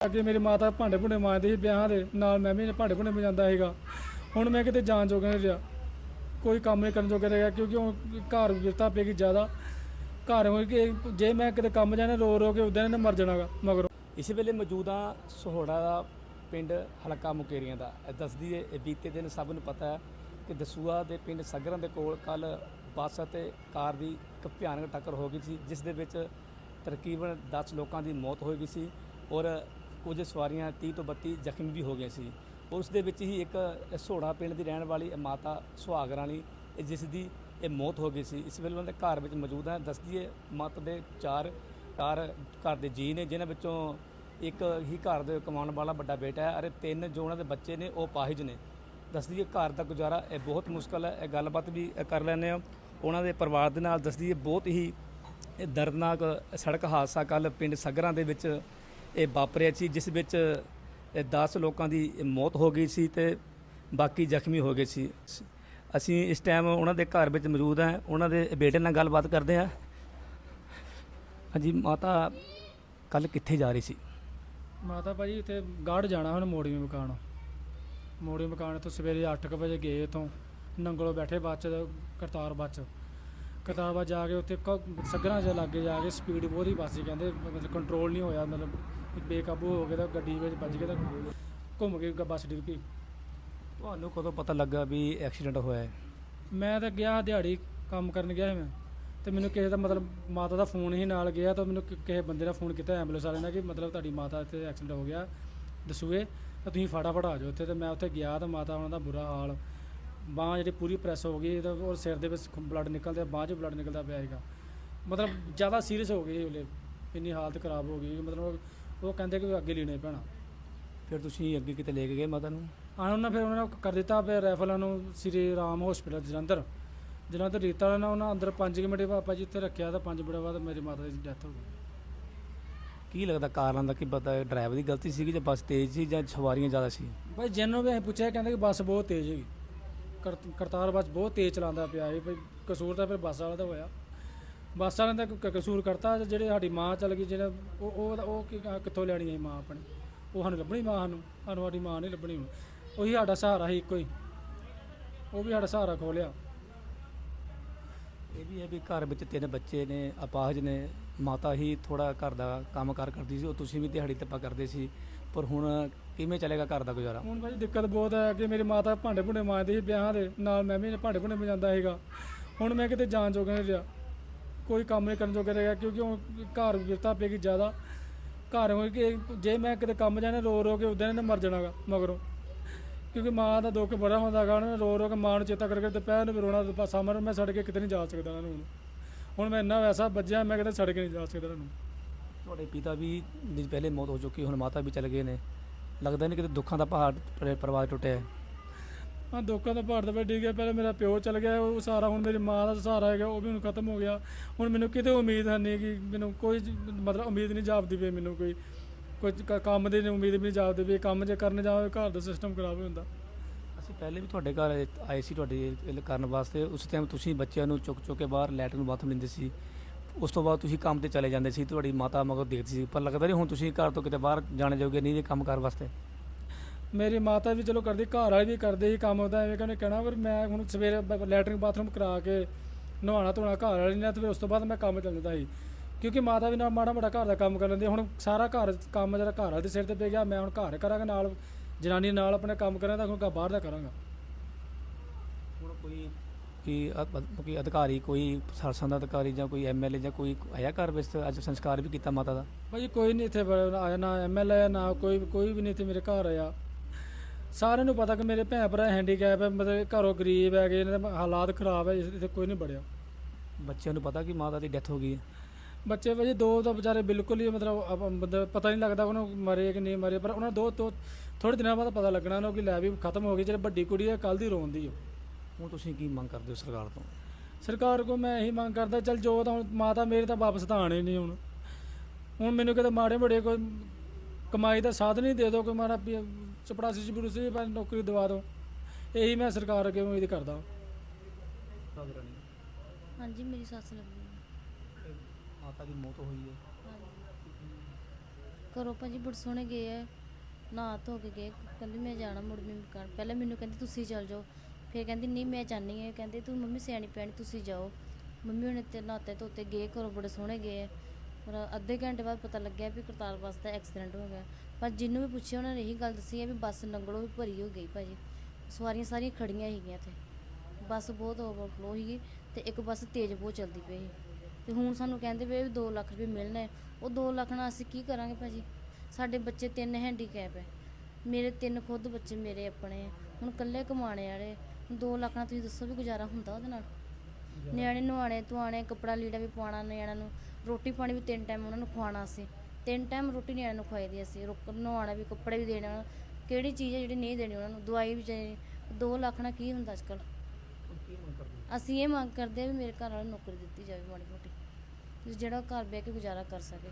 ਅੱਗੇ ਮੇਰੀ ਮਾਤਾ ਭਾਂਡੇ ਭੁੰਡੇ ਮਾਂਜਦੀ ਸੀ ਵਿਆਹਾਂ ਦੇ, ਨਾਲ ਮੈਂ ਵੀ ਭਾਂਡੇ ਭੁੰਡੇ ਮਜਾਂਦਾ ਸੀਗਾ। ਹੁਣ ਮੈਂ ਕਿਤੇ ਜਾਣ ਜੋਗਾ ਨਹੀਂ ਰਿਹਾ। ਕੋਈ ਕੰਮ ਨਹੀਂ ਕਰਨ ਜੋਗਾ ਰਿਹਾ ਕਿਉਂਕਿ ਹੁਣ ਘਰ ਵਿਰਤਾ ਪੈ ਜ਼ਿਆਦਾ। ਘਰ ਹੋ ਕੇ ਜੇ ਮੈਂ ਕਿਤੇ ਕੰਮ ਜਾਣਾ, ਰੋ ਰੋ ਕੇ ਉਦਾਂ ਨੇ ਮਰ ਜਾਣਾਗਾ, ਮਗਰੋਂ। ਇਸ ਵੇਲੇ ਮੌਜੂਦਾ ਸੋਹੜਾ ਦਾ ਪਿੰਡ ਹਲਕਾ ਮੁਕੇਰੀਆਂ ਦਾ। ਇਹ ਦੱਸਦੀ ਹੈ ਇਹ ਬੀਤੇ ਦਿਨ ਸਭ ਨੂੰ ਪਤਾ ਹੈ ਕਿ ਦਸੂਆ ਦੇ ਪਿੰਡ ਸਗਰਾਂ ਦੇ ਕੋਲ ਕੱਲ ਬੱਸ ਅਤੇ ਕਾਰ ਦੀ ਇੱਕ ਭਿਆਨਕ ਟੱਕਰ ਹੋ ਗਈ ਸੀ, ਜਿਸ ਦੇ ਵਿੱਚ ਤਕਰੀਬਨ 10 ਲੋਕਾਂ ਦੀ ਮੌਤ ਹੋ ਗਈ ਸੀ ਔਰ ਕੁਝ ਸਵਾਰੀਆਂ 30 ਤੋਂ 32 ਜ਼ਖਮੀ ਵੀ ਹੋ ਗਈਆਂ ਸੀ। ਉਸ ਦੇ ਵਿੱਚ ਹੀ ਇੱਕ ਸਹੋੜਾ ਪਿੰਡ ਦੀ ਰਹਿਣ ਵਾਲੀ ਮਾਤਾ ਸੁਹਾਗ ਰਾਣੀ ਜਿਸ ਦੀ ਇਹ ਮੌਤ ਹੋ ਗਈ ਸੀ, ਇਸ ਵੇਲੇ ਉਹਨਾਂ ਦੇ ਘਰ ਵਿੱਚ ਮੌਜੂਦ ਹੈ। ਦੱਸਦੀ ਹੈ ਮਤ ਦੇ ਚਾਰ ਚਾਰ ਘਰ ਦੇ ਜੀ ਨੇ, ਜਿਨ੍ਹਾਂ ਵਿੱਚੋਂ ਇੱਕ ਹੀ ਘਰ ਦੇ ਕਮਾਉਣ ਵਾਲਾ ਵੱਡਾ ਬੇਟਾ ਹੈ ਅਤੇ ਤਿੰਨ ਜੋ ਉਹਨਾਂ ਦੇ ਬੱਚੇ ਨੇ, ਉਹ ਪਾਹਿਜ ਨੇ। ਦੱਸਦੀ ਹੈ ਘਰ ਦਾ ਗੁਜ਼ਾਰਾ ਇਹ ਬਹੁਤ ਮੁਸ਼ਕਲ ਹੈ, ਇਹ ਗੱਲਬਾਤ ਵੀ ਕਰ ਲੈਂਦੇ ਹਾਂ। ਉਹਨਾਂ ਦੇ ਪਰਿਵਾਰ ਦੇ ਨਾਲ ਦੱਸਦੀ ਹੈ ਬਹੁਤ ਹੀ ਇਹ ਦਰਦਨਾਕ ਸੜਕ ਹਾਦਸਾ ਕੱਲ ਪਿੰਡ ਸਗਰਾਂ ਦੇ ਵਿੱਚ ਇਹ ਵਾਪਰਿਆ ਸੀ, ਜਿਸ ਵਿੱਚ, ਇਹ 10 ਲੋਕਾਂ ਦੀ ਮੌਤ ਹੋ ਗਈ ਸੀ ਤੇ ਬਾਕੀ ਜ਼ਖਮੀ ਹੋ ਗਏ ਸੀ। ਅਸੀਂ ਇਸ ਟਾਈਮ ਉਹਨਾਂ ਦੇ ਘਰ ਵਿੱਚ ਮੌਜੂਦ ਹਾਂ, ਉਹਨਾਂ ਦੇ ਬੇਟੇ ਨਾਲ ਗੱਲਬਾਤ ਕਰਦੇ ਹਾਂ। ਹਾਂਜੀ, ਮਾਤਾ ਕੱਲ ਕਿੱਥੇ ਜਾ ਰਹੀ ਸੀ? ਮਾਤਾ ਭਾਜੀ, ਇੱਥੇ ਗਾੜ ਜਾਣਾ ਹੁਣ ਮੋੜੀ ਮਕਾਨ। ਮੋੜੀ ਮਕਾਨ ਤੋਂ ਸਵੇਰੇ 8:00 ਵਜੇ ਗਏ ਤੋਂ ਨੰਗਲੋਂ ਬੈਠੇ ਬੱਚ ਕਰਤਾਰ ਬੱਚ ਕਰਤਾਰ ਬੱਚ ਜਾ ਕੇ ਉੱਥੇ ਕ- ਸੱਗਰਾਂ ਦੇ ਲਾਗੇ ਜਾ ਕੇ ਸਪੀਡ ਬਹੁਤ ਹੀ ਵੱਧ ਸੀ, ਕਹਿੰਦੇ ਮਤਲਬ ਕੰਟਰੋਲ ਨਹੀਂ ਹੋਇਆ, ਮਤਲਬ ਬੇਕਾਬੂ ਹੋ ਗਿਆ ਤਾਂ ਗੱਡੀ ਵਿੱਚ ਵੱਜ ਕੇ ਤਾਂ ਘੁੰਮ ਕੇ ਬੱਸ ਡਿੱਗ ਪਈ। ਤੁਹਾਨੂੰ ਕਦੋਂ ਪਤਾ ਲੱਗਾ ਵੀ ਐਕਸੀਡੈਂਟ ਹੋਇਆ ਹੈ? ਮੈਂ ਤਾਂ ਗਿਆ ਦਿਹਾੜੀ ਕੰਮ ਕਰਨ ਗਿਆ ਸੀ ਮੈਂ ਤੇ ਮੈਨੂੰ ਕਿਸੇ ਦਾ ਮਤਲਬ ਮਾਤਾ ਦਾ ਫੋਨ ਹੀ ਨਾਲ ਗਿਆ ਤਾਂ ਮੈਨੂੰ ਕਿ- ਕਿਸੇ ਬੰਦੇ ਦਾ ਫੋਨ ਕੀਤਾ ਐਂਬੂਲੈਂਸ ਵਾਲੇ ਨੇ ਕਿ ਮਤਲਬ ਤੁਹਾਡੀ ਮਾਤਾ ਇੱਥੇ ਐਕਸੀਡੈਂਟ ਹੋ ਗਿਆ ਦਸੂਏ ਤਾਂ ਤੁਸੀਂ ਫਟਾਫਟ ਆ ਜਾਓ ਇੱਥੇ ਤੇ ਮੈਂ ਉੱਥੇ ਗਿਆ ਤਾਂ ਮਾਤਾ ਉਹਨਾਂ ਦਾ ਬੁਰਾ ਹਾਲ। ਬਾਂਹ ਜਿਹੜੀ ਪੂਰੀ ਪ੍ਰੈਸ ਹੋ ਗਈ ਤੇ ਔਰ ਸਿਰ ਦੇ ਵਿੱਚ ਬਲੱਡ ਨਿਕਲਦਾ ਬਾਂਹ 'ਚ ਬਲੱਡ ਨਿਕਲਦਾ ਪਿਆ ਸੀਗਾ। ਮਤਲਬ ਜ਼ਿਆਦਾ ਸੀਰੀਅਸ ਹੋ ਗਈ ਉਹਲੇ ਇੰਨੀ ਹਾਲਤ ਖਰਾਬ ਹੋ ਗਈ ਮਤਲਬ ਉਹ ਕਹਿੰਦੇ ਕਿ ਅੱਗੇ ਲੈਣੇ ਪੈਣਾ। ਫਿਰ ਤੁਸੀਂ ਅੱਗੇ ਕਿਤੇ ਲੈ ਕੇ ਗਏ ਮਾਤਾ ਨੂੰ? ਆਹ ਉਹਨਾਂ ਫਿਰ ਉਹਨਾਂ ਨੇ ਕਰ ਦਿੱਤਾ ਫਿਰ ਰੈਫਲਾਂ ਨੂੰ ਸ੍ਰੀ ਰਾਮ ਹਸਪੀਟਲ ਜਲੰਧਰ। ਜਲੰਧਰ ਰੀਤਾ ਵਾਲਾ ਨੇ ਉਹਨਾਂ ਅੰਦਰ 5 ਮਿੰਟ ਪਾਪਾ ਜੀ ਉੱਥੇ ਰੱਖਿਆ ਤਾਂ 5 ਮਿੰਟ ਬਾਅਦ ਮੇਰੀ ਮਾਤਾ ਦੀ ਡੈਥ ਹੋ ਗਈ। ਕੀ ਲੱਗਦਾ ਕਾਰਨ ਦਾ ਕੀ ਪਤਾ ਡਰਾਈਵਰ ਦੀ ਗਲਤੀ ਸੀ ਕਿ ਜਾਂ ਬੱਸ ਤੇਜ਼ ਸੀ ਜਾਂ ਸਵਾਰੀਆਂ ਜ਼ਿਆਦਾ ਸੀ? ਭਾਈ ਜਿਹਨੂੰ ਵੀ ਅਸੀਂ ਪੁੱਛਿਆ ਕਹਿੰਦੇ ਕਿ ਬੱਸ ਬਹੁਤ ਤੇਜ਼ ਹੈਗੀ। ਕਰ- ਕਰਤਾਰ ਬੱਸ ਬਹੁਤ ਤੇਜ਼ ਚਲਾਉਂਦਾ ਪਿਆ ਹੈ ਭਾਈ ਕਸੂਰ ਤਾਂ ਫਿਰ ਬੱਸ ਵਾਲਾ ਦਾ ਹੋਇਆ। ਬੱਸ ਵਾਲਿਆਂ ਦਾ ਕਸੂਰ ਕਰਤਾ ਜਿਹੜੇ ਸਾਡੀ ਮਾਂ ਚੱਲ ਗਈ ਜਿਹੜਾ ਉਹ ਉਹ ਉਹ ਕੀ ਕਿੱਥੋਂ ਲੈਣੀ ਹੈ ਮਾਂ ਆਪਣੀ? ਉਹ ਸਾਨੂੰ ਲੱਭਣੀ ਮਾਂ ਸਾਨੂੰ ਸਾਨੂੰ ਸਾਡੀ ਮਾਂ ਨਹੀਂ ਲੱਭਣੀ ਹੁਣ। ਉਹੀ ਸਾਡਾ ਸਹਾਰਾ ਸੀ ਇੱਕੋ ਹੀ। ਉਹ ਵੀ ਸਾਡਾ ਸਹਾਰਾ ਖੋਲਿਆ ਇਹ ਵੀ ਹੈ ਵੀ ਘਰ ਵਿੱਚ ਤਿੰਨ ਬੱਚੇ ਨੇ ਅਪਾਹਜ ਨੇ। ਮਾਤਾ ਹੀ ਥੋੜਾ ਘਰ ਦਾ ਕੰਮ ਕਾਰ ਕਰਦੀ ਸੀ ਉਹ ਤੁਸੀਂ ਵੀ ਦਿਹਾੜੀ ਤੱਪਾ ਕਰਦੇ ਸੀ। ਪਰ ਹੁਣ ਕਿਵੇਂ ਚੱਲੇਗਾ ਘਰ ਦਾ ਗੁਜ਼ਾਰਾ? ਹੁਣ ਭਾਜੀ ਦਿੱਕਤ ਬਹੁਤ ਹੈ ਕਿ ਮੇਰੀ ਮਾਤਾ ਭਾਂਡੇ ਭੁੰਡੇ ਮਾਂਜਦੀ ਸੀ ਵਿਆਹਾਂ ਦੇ ਨਾਲ ਮੈਂ ਵੀ ਭਾਂਡੇ ਭੁੰਡੇ ਮਜਾਂਦਾ ਸੀਗਾ। ਹੁਣ ਮੈਂ ਕਿਤੇ ਜਾਣ ਜੋਗਾ ਨਹੀਂ ਰਿਹਾ। ਕੋਈ ਕੰਮ ਨਹੀਂ ਕਰਨ ਜੋਗਾ ਰਿਹਾ ਕਿਉਂਕਿ ਹੁਣ ਘਰ ਵਿਰਤਾ ਪੈ ਗਈ ਜ਼ਿਆਦਾ। ਘਰ ਹੋਈ ਕੇ ਜੇ ਮੈਂ ਕਿਤੇ ਕੰਮ ਜਾਣਾ, ਰੋ ਰੋ ਕੇ ਉਦਾਂ ਨੇ ਮਰ ਜਾਣਾਗਾ ਮਗਰੋਂ। ਕਿਉਂਕਿ ਮਾਂ ਦਾ ਦੁੱਖ ਬੜਾ ਹੁੰਦਾ ਗਾ ਉਹਨਾਂ ਨੇ ਰੋ ਰੋ ਕੇ ਮਾਂ ਨੂੰ ਚੇਤਾ ਕਰਕੇ ਦੁਪਹਿਰ ਨੂੰ ਵੀ ਰੋਣਾ ਤੇ ਸਾਹਮਣੇ ਮੈਂ ਸੜ ਕੇ ਕਿਤੇ ਨਹੀਂ ਜਾ ਸਕਦਾ ਉਹਨਾਂ ਨੂੰ ਹੁਣ। ਮੈਂ ਇੰਨਾ ਵੈਸਾ ਵੱਜਿਆ, ਮੈਂ ਕਿਤੇ ਸੜ ਕੇ ਨਹੀਂ ਜਾ ਸਕਦਾ ਉਹਨਾਂ ਨੂੰ। ਤੁਹਾਡੇ ਪਿਤਾ ਵੀ ਦੀ ਪਹਿਲੇ ਮੌਤ ਹੋ ਚੁੱਕੀ, ਹੁਣ ਮਾਤਾ ਵੀ ਚਲ ਗਏ ਨੇ। ਲੱਗਦਾ ਨਹੀਂ ਕਿਤੇ ਦੁੱਖਾਂ ਦਾ ਪਹਾੜ ਪਰਿਵਾਰ ਟੁੱਟਿਆ ਹੈ। ਹਾਂ ਦੋਕਾਂ ਦਾ ਭਾਰਤ ਵਿੱਚ ਡਿੱਗ ਗਿਆ, ਪਹਿਲਾਂ ਮੇਰਾ ਪਿਓ ਚਲ ਗਿਆ, ਉਹ ਸਹਾਰਾ ਹੁਣ ਮੇਰੀ ਮਾਂ ਦਾ ਸਹਾਰਾ ਹੈਗਾ, ਉਹ ਵੀ ਹੁਣ ਖਤਮ ਹੋ ਗਿਆ। ਹੁਣ ਮੈਨੂੰ ਕਿਤੇ ਉਮੀਦ ਹੈ ਨਹੀਂ ਕਿ ਮੈਨੂੰ ਕੋਈ ਮਤਲਬ ਉਮੀਦ ਨਹੀਂ ਜਾਪਦੀ ਪਈ ਮੈਨੂੰ ਕੋਈ ਕੋਈ ਕੰਮ ਦੀ ਉਮੀਦ ਵੀ ਨਹੀਂ ਜਾਪਦੀ ਪਈ, ਕੰਮ ਜੇ ਕਰਨ ਜਾਵੇ, ਘਰ ਦਾ ਸਿਸਟਮ ਖਰਾਬ ਹੋ ਜਾਂਦਾ ਅਸੀਂ ਪਹਿਲੇ ਵੀ ਤੁਹਾਡੇ ਘਰ ਆਏ ਸੀ ਤੁਹਾਡੇ ਕਰਨ ਵਾਸਤੇ। ਉਸ ਟਾਈਮ ਤੁਸੀਂ ਬੱਚਿਆਂ ਨੂੰ ਚੁੱਕ ਚੁੱਕ ਕੇ ਬਾਹਰ ਲੈਟਰਨ ਬਾਥਰੂਮ ਲੈਂਦੇ ਸੀ। ਉਸ ਤੋਂ ਬਾਅਦ ਤੁਸੀਂ ਕੰਮ ਤੇ ਚਲੇ ਜਾਂਦੇ ਸੀ, ਤੁਹਾਡੀ ਮਾਤਾ ਮਗਰ ਦੇਖਦੀ ਸੀ, ਪਰ ਲੱਗਦਾ ਨਹੀਂ ਹੁਣ ਤੁਸੀਂ ਘਰ ਤੋਂ ਕਿਤੇ ਬਾਹਰ ਜਾਣੇ ਜੋਗੇ, ਨਹੀਂ ਇਹ ਕੰਮ ਕਰ ਵਾਸਤੇ। ਮੇਰੀ ਮਾਤਾ ਵੀ ਚਲੋ ਕਰਦੀ ਘਰ ਵਾਲੀ ਵੀ ਕਰਦੇ ਸੀ ਕੰਮ ਉਹਦਾ ਐਵੇਂ ਕਹਿੰਦੇ ਕਹਿਣਾ ਪਰ ਮੈਂ ਹੁਣ ਸਵੇਰੇ ਬ- ਲੈਟਰਿੰਗ ਬਾਥਰੂਮ ਕਰਾ ਕੇ ਨਹਾਉਣਾ ਧੋਣਾ ਘਰ ਵਾਲੀ ਨੇ ਤੇ ਫਿਰ ਉਸ ਤੋਂ ਬਾਅਦ ਮੈਂ ਕੰਮ ਚੱਲ ਜਾਂਦਾ ਸੀ। ਕਿਉਂਕਿ ਮਾਤਾ ਵੀ ਨਾਲ ਮਾੜਾ ਮਾੜਾ ਘਰ ਦਾ ਕੰਮ ਕਰ ਲੈਂਦੀ ਹੁਣ ਸਾਰਾ ਘਰ ਕੰਮ ਜਿਹੜਾ ਘਰ ਵਾਲੇ ਦੇ ਸਿਰ ਤੇ ਪੈ ਗਿਆ ਮੈਂ ਹੁਣ ਘਰ ਕਰਾਂਗਾ ਨਾਲ ਜਨਾਨੀ ਨਾਲ ਆਪਣੇ ਕੰਮ ਕਰਾਂ ਤਾਂ ਹੁਣ ਕ- ਬਾਹਰ ਦਾ ਕਰਾਂਗਾ। ਹੁਣ ਕੋਈ ਕੀ ਅ- ਕੋਈ ਅਧਿਕਾਰੀ ਕੋਈ ਪ੍ਰਸ਼ਾਸਨ ਦਾ ਅਧਿਕਾਰੀ ਜਾਂ ਕੋਈ ਐਮਐਲਏ ਜਾਂ ਕੋਈ ਆਇਆ ਘਰ ਵਿੱਚ ਅੱਜ ਸੰਸਕਾਰ ਵੀ ਕੀਤਾ ਮਾਤਾ ਦਾ? ਭਾਜੀ ਕੋਈ ਨਹੀਂ ਇੱਥੇ ਬ- ਆਇਆ ਨਾ ਐਮਐਲਏ ਨਾ ਕੋਈ ਕੋਈ ਵੀ ਨਹੀਂ ਇੱਥੇ ਮੇਰੇ ਘਰ ਆਇਆ। ਸਾਰਿਆਂ ਨੂੰ ਪਤਾ ਕਿ ਮੇਰੇ ਭੈਣ ਭਰਾ ਹੈਂਡੀਕੈਪ ਹੈ ਮਤਲਬ ਘਰੋਂ ਗਰੀਬ ਹੈਗੇ ਇਹਨਾਂ ਦੇ ਹਾਲਾਤ ਖਰਾਬ ਹੈ ਇੱਥੇ ਕੋਈ ਨਹੀਂ ਬੜਿਆ। ਬੱਚਿਆਂ ਨੂੰ ਪਤਾ ਕਿ ਮਾਤਾ ਦੀ ਡੈਥ ਹੋ ਗਈ ਹੈ। ਬੱਚੇ ਭਾਜੀ ਦੋ ਤਾਂ ਵਿਚਾਰੇ ਬਿਲਕੁਲ ਹੀ ਮਤਲਬ ਅਪ- ਮਤਲਬ ਪਤਾ ਨਹੀਂ ਲੱਗਦਾ ਉਹਨਾਂ ਨੂੰ ਮਰੇ ਕਿ ਨਹੀਂ ਮਰੇ ਪਰ ਉਹਨਾਂ ਦੋ ਤੋਂ ਥੋੜੇ ਦਿਨਾਂ ਬਾਅਦ ਪਤਾ ਲੱਗਣਾ ਉਹਨਾਂ ਨੂੰ ਕਿ ਲੈ ਵੀ ਖਤਮ ਹੋ ਗਈ ਜਿਹੜੀ ਵੱਡੀ ਕੁੜੀ ਹੈ ਕੱਲ ਦੀ ਰੋਂਦੀ ਹੈ। ਹੁਣ ਤੁਸੀਂ ਕੀ ਮੰਗ ਕਰਦੇ ਹੋ ਸਰਕਾਰ ਤੋਂ? ਸਰਕਾਰ ਕੋ ਮੈਂ ਇਹੀ ਮੰਗ ਕਰਦਾ ਚਲ ਜੋ ਤਾਂ ਹੁਣ ਮਾਤਾ ਮੇਰੇ ਤਾਂ ਵਾਪਸ ਤਾਂ ਆਣੇ ਨਹੀਂ ਹੁਣ। ਹੁਣ ਮੈਨੂੰ ਕਿਤੇ ਮਾੜੇ ਬੜੇ ਕੋਈ ਕਮਾਈ ਦਾ ਸਾਧਨ ਹੀ ਦੇ ਦਿਓ ਕੋਈ ਮਾੜਾ ਵੀ ਚਪੜਾਸੀ ਚਪੜੂਸੀ ਵੀ ਭਾਵੇਂ ਨੌਕਰੀ ਦਵਾ ਦਿਓ ਇਹੀ ਮੈਂ ਸਰਕਾਰ ਅੱਗੇ ਉਮੀਦ ਕਰਦਾ ਹਾਂਜੀ ਮੇਰੀ ਸੱਸ ਲੱਗੀ ਹੈ। ਮਾਤਾ ਦੀ ਮੌਤ ਹੋਈ ਹੈ। ਘਰੋਂ ਭਾਜੀ ਬੜੇ ਸੋਹਣੇ ਗਏ ਆ। ਨਹਾ ਧੋ ਕੇ ਗਏ। ਕਹਿੰਦੀ ਮੈਂ ਜਾਣਾ ਮੁੜ ਮੈਂ ਕਰ ਪਹਿਲਾਂ ਮੈਨੂੰ ਕਹਿੰਦੀ ਤੁਸੀਂ ਚੱਲ ਜਾਓ। ਫਿਰ ਕਹਿੰਦੀ ਨਹੀਂ ਮੈਂ ਜਾਣੀ ਹੈ। ਕਹਿੰਦੇ ਤੂੰ ਮੰਮੀ ਸਿਆਣੀ ਪੈਣੀ ਤੁਸੀਂ ਜਾਓ। ਮੰਮੀ ਹੁਣੇ ਤੇ ਨਹਾਤੇ ਧੋਤੇ ਗਏ ਘਰੋਂ ਬੜੇ ਸੋਹਣੇ ਗਏ ਆ। ਪਰ ਅੱਧੇ ਘੰਟੇ ਬਾਅਦ ਪਤਾ ਲੱਗਿਆ ਵੀ ਕਰਤਾਰ ਬੱਸ ਦਾ ਐਕਸੀਡੈਂਟ ਹੋ ਗਿਆ। ਪਰ ਜਿਹਨੂੰ ਵੀ ਪੁੱਛਿਆ ਉਹਨਾਂ ਨੇ ਇਹੀ ਗੱਲ ਦੱਸੀ ਹੈ ਵੀ ਬੱਸ ਨੰਗਲੋਂ ਵੀ ਭਰੀ ਹੋ ਗਈ ਭਾਜੀ। ਸਵਾਰੀਆਂ ਸਾਰੀਆਂ ਖੜੀਆਂ ਸੀਗੀਆਂ ਤੇ ਬੱਸ ਬਹੁਤ ਓਵਰਫਲੋ ਸੀਗੀ ਤੇ ਇੱਕ ਬੱਸ ਤੇਜ਼ ਬਹੁਤ ਚੱਲਦੀ ਪਈ ਸੀ। ਤੇ ਹੁਣ ਸਾਨੂੰ ਕਹਿੰਦੇ ਵੀ 2 ਲੱਖ ਰੁਪਏ ਮਿਲਣੇ। ਉਹ 2 ਲੱਖ ਨਾਲ ਅਸੀਂ ਕੀ ਕਰਾਂਗੇ ਭਾਜੀ? ਸਾਡੇ ਬੱਚੇ ਤਿੰਨ ਹੈਂਡੀਕੈਪ ਹੈ। ਮੇਰੇ ਤਿੰਨ ਖੁਦ ਬੱਚੇ ਮੇਰੇ ਆਪਣੇ ਹੁਣ ਇਕੱਲੇ ਕਮਾਣੇ ਵਾਲੇ। 2 ਲੱਖ ਨਾਲ ਤੁਸੀਂ ਦੱਸੋ ਵੀ ਗੁਜ਼ਾਰਾ ਹੁੰਦਾ ਉਹਦੇ ਨਾਲ? ਨਿਆਣੇ ਨੁਆਣੇ ਧੁਆਣੇ ਕੱਪੜਾ ਲੀੜਾ ਵੀ ਪਵਾਉਣਾ ਨਿਆਣਿਆਂ ਨੂੰ। ਰੋਟੀ ਪਾਣੀ ਵੀ ਤਿੰਨ ਟਾਈਮ ਉਹਨਾਂ ਨੂੰ ਖਵਾਉਣਾ ਸੀ। ਤਿੰਨ ਟਾਈਮ ਰੋਟੀ ਨਿਆਣਿਆਂ ਨੂੰ ਖਵਾਈ ਦੀ ਅਸੀਂ। ਰੁਕ, ਨਹਾਉਣਾ ਵੀ, ਕੱਪੜੇ ਵੀ ਦੇਣੇ ਕਿਹੜੀ ਚੀਜ਼ ਹੈ ਜਿਹੜੀ ਨਹੀਂ ਦੇਣੀ ਉਹਨਾਂ ਨੂੰ? ਦਵਾਈ ਵੀ ਚਾਹੀਦੀ। 2 ਲੱਖ ਨਾਲ ਕੀ ਹੁੰਦਾ ਅੱਜ ਕੱਲ੍ਹ ਅਸੀਂ ਇਹ ਮੰਗ ਕਰਦੇ ਆ ਵੀ ਮੇਰੇ ਘਰ ਵਾਲੇ ਨੂੰ ਨੌਕਰੀ ਦਿੱਤੀ ਜਾਵੇ ਮਾੜੀ ਮੋਟੀ। ਜਿਹੜਾ ਘਰ ਬਹਿ ਕੇ ਗੁਜ਼ਾਰਾ ਕਰ ਸਕੇ।